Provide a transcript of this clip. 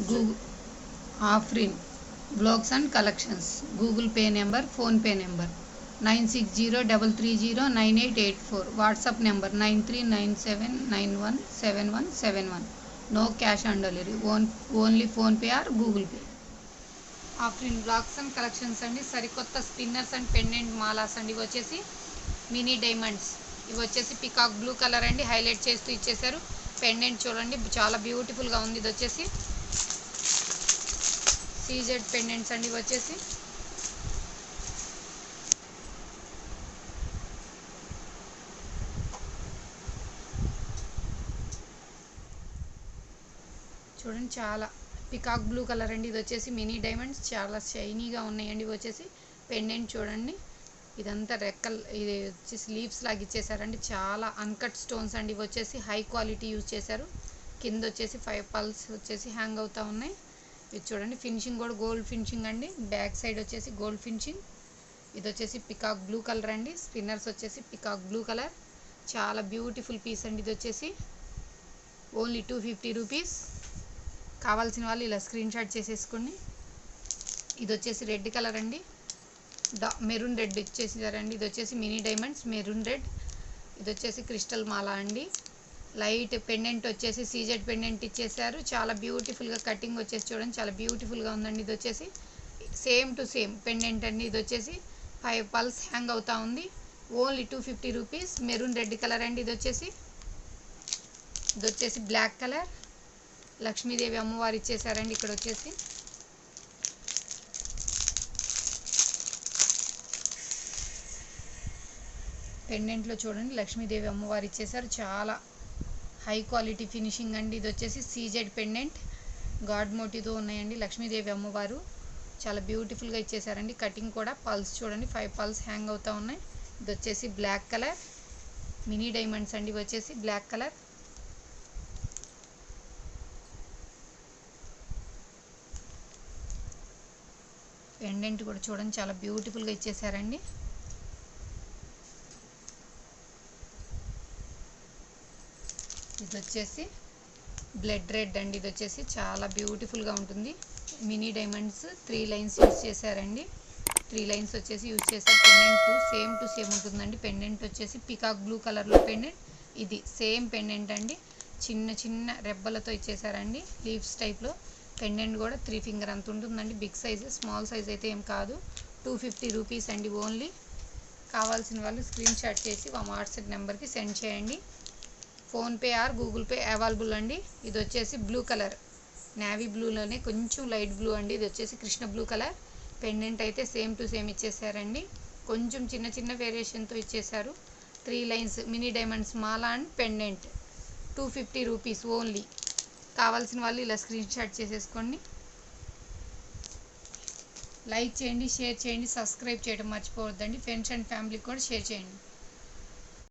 Google Afrin blogs and collections. Google pay number PhonePe number. Nine six zero double three zero nine eight eight four. WhatsApp number nine three nine seven nine one seven one seven one. No cash on delivery. On only PhonePe or Google pay. Afrin blogs and collections అండి. సరికొత్త spinners and pendant మాలాస్ అండి. ఇవి వచ్చేసి mini diamonds. ఇవి వచ్చేసి peacock blue colour అండి. Highlight చేస్తూ ఇచ్చేసారు పెండెంట్ చూడండి. చాలా బ్యూటిఫుల్గా ఉంది. ఇది వచ్చేసి సీజెడ్ పెండెంట్స్ అండి ఇవి వచ్చేసి చూడండి చాలా. పికాక్ బ్లూ కలర్ అండి ఇది వచ్చేసి మినీ డైమండ్స్. చాలా షైనీగా ఉన్నాయండి ఇవి వచ్చేసి పెండెంట్ చూడండి. ఇదంతా రెక్కల్ ఇది వచ్చేసి లీవ్స్ లాగా ఇచ్చేసారండి. చాలా అన్కట్ స్టోన్స్ అండి ఇవి వచ్చేసి హై క్వాలిటీ యూజ్ చేశారు. కింద వచ్చేసి ఫైవ్ పల్స్ వచ్చేసి హ్యాంగ్ అవుతా ఉన్నాయి. ఇది చూడండి ఫినిషింగ్ కూడా గోల్డ్ ఫినిషింగ్ అండి. బ్యాక్ సైడ్ వచ్చేసి గోల్డ్ ఫినిషింగ్ ఇది వచ్చేసి పికాక్ బ్లూ కలర్ అండి. స్పిన్నర్స్ వచ్చేసి పికాక్ బ్లూ కలర్ చాలా బ్యూటిఫుల్ పీస్ అండి ఇది వచ్చేసి. ఓన్లీ టూ ఫిఫ్టీ రూపీస్ కావాల్సిన వాళ్ళు ఇలా స్క్రీన్ షాట్ చేసేసుకోండి. ఇది వచ్చేసి రెడ్ కలర్ అండి. డా మెరూన్ రెడ్ ఇచ్చేసారండి ఇది వచ్చేసి మినీ డైమండ్స్ మెరూన్ రెడ్ ఇది వచ్చేసి క్రిస్టల్ మాల అండి. లైట్ పెండెంట్ వచ్చేసి సీజెడ్ పెండెంట్ ఇచ్చేసారు చాలా బ్యూటిఫుల్గా కటింగ్ వచ్చేసి చూడండి చాలా బ్యూటిఫుల్గా ఉందండి ఇది వచ్చేసి. సేమ్ టు సేమ్ పెండెంట్ అండి ఇది వచ్చేసి. ఫైవ్ పల్స్ హ్యాంగ్ అవుతా ఉంది. Only two fifty rupees. Maroon red colour అండి ఇది వచ్చేసి. ఇది వచ్చేసి బ్లాక్ కలర్. లక్ష్మీదేవి అమ్మవారు ఇచ్చేసారండి ఇక్కడ వచ్చేసి. పెండెంట్లో చూడండి లక్ష్మీదేవి అమ్మవారు ఇచ్చేసారు చాలా హై క్వాలిటీ ఫినిషింగ్ అండి. ఇది వచ్చేసి సీజెడ్ పెండెంట్. గాడ్ మోటితో ఉన్నాయండి. లక్ష్మీదేవి అమ్మవారు. చాలా బ్యూటిఫుల్గా ఇచ్చేసారండి. కటింగ్ కూడా పల్స్ చూడండి. ఫైవ్ పల్స్ హ్యాంగ్ అవుతా ఉన్నాయి. ఇది వచ్చేసి బ్లాక్ కలర్. మినీ డైమండ్స్ అండి. ఇవి వచ్చేసి బ్లాక్ కలర్. పెండెంట్ కూడా చూడండి. చాలా బ్యూటిఫుల్గా ఇచ్చేసారండి. ఇది వచ్చేసి బ్లడ్ రెడ్ అండి. ఇది వచ్చేసి చాలా బ్యూటిఫుల్గా ఉంటుంది. Mini diamonds three lines use చేశారండి. త్రీ లైన్స్ వచ్చేసి యూజ్ చేశారు. పెండెంట్ సేమ్ టు సేమ్ ఉంటుందండి. పెండెంట్ వచ్చేసి పికాక్ బ్లూ కలర్లో పెండెంట్. ఇది సేమ్ పెండెంట్ అండి. చిన్న చిన్న రెబ్బలతో ఇచ్చేసారండి లీవ్స్ టైప్లో పెండెంట్ కూడా త్రీ ఫింగర్ అంత ఉంటుందండి. బిగ్ సైజ్ స్మాల్ సైజ్ అయితే ఏం కాదు. టూ ఫిఫ్టీ రూపీస్ అండి ఓన్లీ. కావాల్సిన వాళ్ళు స్క్రీన్ షాట్ చేసి మా వాట్సాప్ నెంబర్కి సెండ్ చేయండి. PhonePe or Google Pay available అండి. ఇది వచ్చేసి బ్లూ కలర్. నేవీ బ్లూలోనే కొంచెం లైట్ బ్లూ అండి. ఇది వచ్చేసి కృష్ణ బ్లూ కలర్. పెండెంట్ అయితే సేమ్ టు సేమ్ ఇచ్చేసారండి. కొంచెం చిన్న చిన్న వేరియేషన్తో ఇచ్చేసారు. Three lines mini diamonds mala and pendant two fifty rupees only కావాల్సిన వాళ్ళు ఇలా స్క్రీన్ షాట్ చేసేసుకోండి. లైక్ చేయండి షేర్ చేయండి సబ్స్క్రైబ్ చేయడం మర్చిపోవద్దండి. ఫ్రెండ్స్ అండ్ ఫ్యామిలీకి కూడా షేర్ చేయండి.